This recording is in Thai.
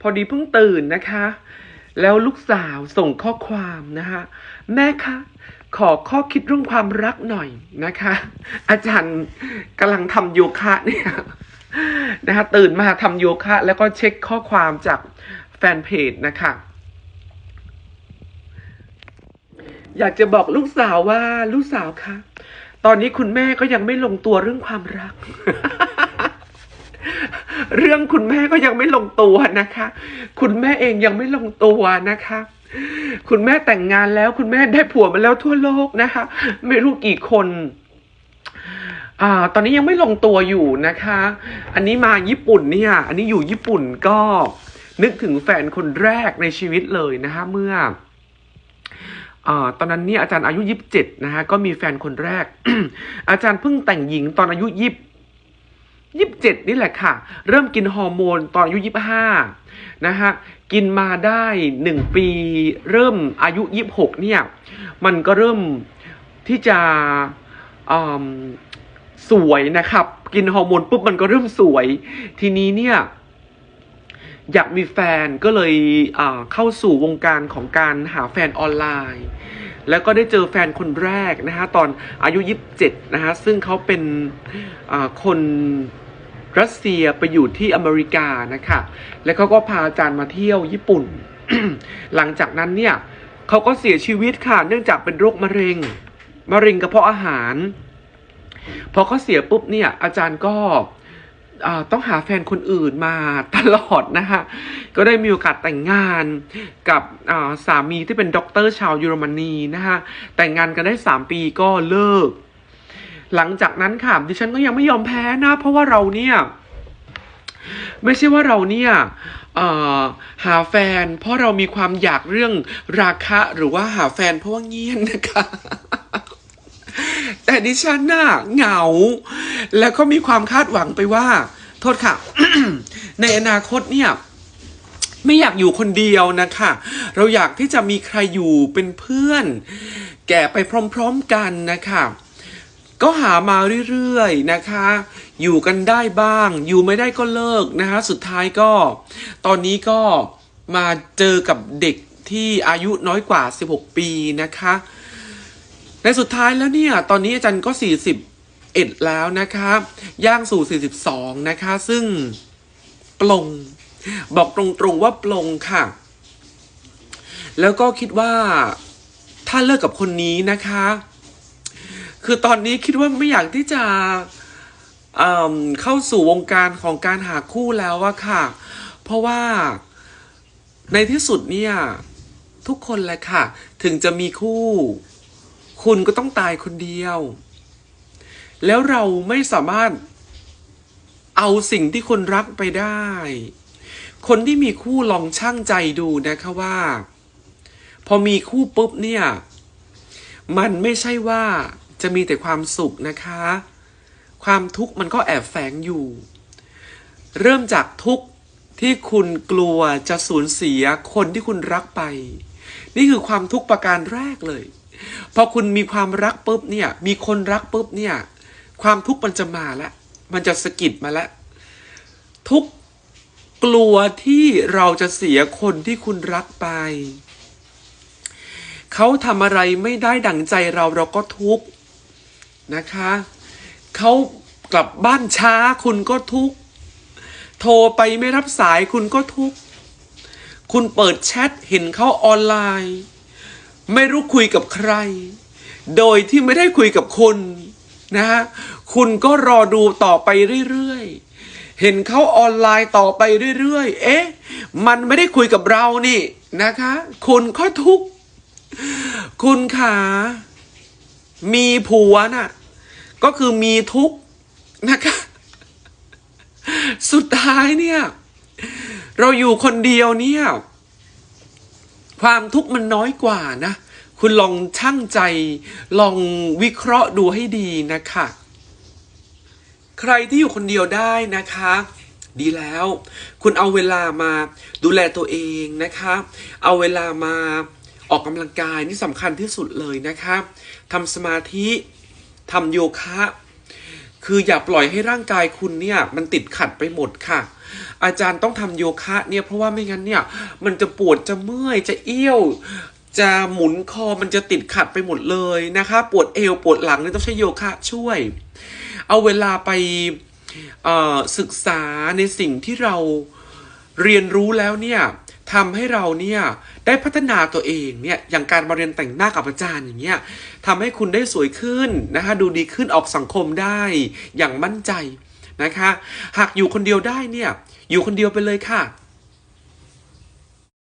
พอดีเพิ่งตื่นนะคะ แล้วลูกสาวส่งข้อความนะคะแม่คะขอข้อคิดเรื่องความรักหน่อยนะคะ อาจารย์กำลังทำโยคะเนี่ยนะคะตื่นมาทำโยคะ แล้วก็เช็คข้อความจากแฟนเพจนะคะอยากจะบอกลูกสาวว่าลูกสาวคะตอนนี้คุณแม่ก็ยังไม่ลงตัวเรื่องความรัก เรื่องคุณแม่ก็ยังไม่ลงตัวนะคะ คุณแม่เองยังไม่ลงตัวนะคะ คุณแม่แต่งงานแล้ว คุณแม่ได้ผัวมาแล้วทั่วโลกนะคะ ไม่รู้กี่คนอ่าตอนนี้ยังไม่ลงตัวอยู่นะคะ อันนี้มาญี่ปุ่นเนี่ย อันนี้อยู่ญี่ปุ่นก็นึกถึงแฟนคนแรกในชีวิตเลยนะคะเมื่ออตอนนั้นเนี่ยอาจารย์อายุยี่สิบเจ็ดนะฮะก็มีแฟนคนแรก อาจารย์เพิ่งแต่งหญิงตอนอายุยี่ ยี่สิบเจ็ดนี่แหละค่ะ เริ่มกินฮอร์โมนตอนอายุยี่สิบห้านะฮะกินมาได้หนึ่งปี เริ่มอายุยี่สิบหกเนี่ย มันก็เริ่มที่จะอืมสวยนะครับ กินฮอร์โมนปุ๊บมันก็เริ่มสวย ทีนี้เนี่ย อยากมีแฟนก็เลยเข้าสู่วงการของการหาแฟนออนไลน์ แล้วก็ได้เจอแฟนคนแรกนะฮะตอนอายุ 27 นะฮะซึ่งเขาเป็นคนรัสเซียไปอยู่ที่อเมริกานะคะแล้วเขาก็พาอาจารย์มาเที่ยวญี่ปุ่น หลังจากนั้นเนี่ยเขาก็เสียชีวิตค่ะ เนื่องจากเป็นโรคมะเร็ง มะเร็งกระเพาะอาหาร พอเขาเสียปุ๊บเนี่ยอาจารย์ก็ ต้องหาแฟนคนอื่นมาตลอดนะคะก็ได้มีโอกาสแต่งงานกับสามีที่เป็นด็อกเตอร์ชาวเยอรมนีนะคะแต่งงานกันได้ 3 ปีก็เลิก หลังจากนั้นค่ะดิฉันก็ยังไม่ยอมแพ้นะเพราะว่าเราเนี่ยไม่ใช่ว่าเราเนี่ยหาแฟน เพราะเรามีความอยากเรื่องราคะหรือว่าหาแฟนเพราะว่าเงียนนะคะ แต่ดิฉันน่ะเหงา แล้วก็มีความคาดหวังไปว่า โทษค่ะ ในอนาคตเนี่ยไม่อยากอยู่คนเดียวนะคะ เราอยากที่จะมีใครอยู่เป็นเพื่อน แก่ไปพร้อมๆกันนะคะ ก็หามาเรื่อยๆนะคะ อยู่กันได้บ้าง อยู่ไม่ได้ก็เลิกนะคะ สุดท้ายก็ ตอนนี้ก็มาเจอกับเด็กที่อายุน้อยกว่า 16 ปีนะคะ ในสุดท้ายแล้วเนี่ย ตอนนี้อาจารย์ก็41แล้วนะคะย่างสู่ 42 นะคะ ซึ่งปลง บอกตรงๆว่าปลงค่ะ แล้วก็คิดว่าถ้าเลิกกับคนนี้นะคะ คือตอนนี้คิดว่าไม่อยากที่จะเเข้าสู่วงการของการหาคู่แล้วอะค่ะ เพราะว่าในที่สุดเนี่ย ทุกคนแหละค่ะ ถึงจะมีคู่ คุณก็ต้องตายคนเดียว แล้วเราไม่สามารถเอาสิ่งที่คุณรักไปได้ คนที่มีคู่ลองช่างใจดูนะคะว่า พอมีคู่ปุ๊บเนี่ย มันไม่ใช่ว่าจะมีแต่ความสุขนะคะ ความทุกข์มันก็แอบแฝงอยู่ เริ่มจากทุกข์ที่คุณกลัวจะสูญเสียคนที่คุณรักไป นี่คือความทุกข์ประการแรกเลย พอคุณมีความรักปุ๊บเนี่ย มีคนรักปุ๊บเนี่ย ความทุกข์มันจะมาแล้วมันจะสะกิดมาแล้วทุกกลัวที่เราจะเสียคนที่คุณรักไป เขาทำอะไรไม่ได้ดั่งใจเราเราก็ทุกข์นะคะ เขากลับบ้านช้าคุณก็ทุกข์ โทรไปไม่รับสายคุณก็ทุกข์ คุณเปิดแชทเห็นเขาออนไลน์ ไม่รู้คุยกับใคร โดยที่ไม่ได้คุยกับคุณนะฮะคุณก็รอดูต่อไปเรื่อยๆ เห็นเขาออนไลน์ต่อไปเรื่อยๆ เอ๊ะ มันไม่ได้คุยกับเรานี่นะคะ คุณก็ทุกข์ คุณขามีผัวน่ะ ก็คือมีทุกข์นะคะ สุดท้ายเนี่ย เราอยู่คนเดียวเนี่ย ความทุกข์มันน้อยกว่านะ คุณลองชั่งใจ ลองวิเคราะห์ดูให้ดีนะคะ ใครที่อยู่คนเดียวได้นะคะ ดีแล้ว คุณเอาเวลามาดูแลตัวเองนะคะ เอาเวลามาออกกำลังกายนี่สำคัญที่สุดเลยนะคะทำสมาธิทำโยคะ คืออย่าปล่อยให้ร่างกายคุณเนี่ยมันติดขัดไปหมดค่ะ อาจารย์ต้องทำโยคะเนี่ยเพราะว่าไม่งั้นเนี่ยมันจะปวดจะเมื่อยจะเอี้ยว จะหมุนคอมันจะติดขัดไปหมดเลยนะคะ ปวดเอวปวดหลังเนี่ยต้องใช้โยคะช่วย เอาเวลาไปศึกษาในสิ่งที่เราเรียนรู้แล้วเนี่ย ทำให้เราเนี่ยได้พัฒนาตัวเองเนี่ยอย่างการมาเรียนแต่งหน้ากับอาจารย์อย่างเงี้ยทำให้คุณได้สวยขึ้นนะคะดูดีขึ้นออกสังคมได้อย่างมั่นใจนะคะ หากอยู่คนเดียวได้เนี่ยอยู่คนเดียวไปเลยค่ะ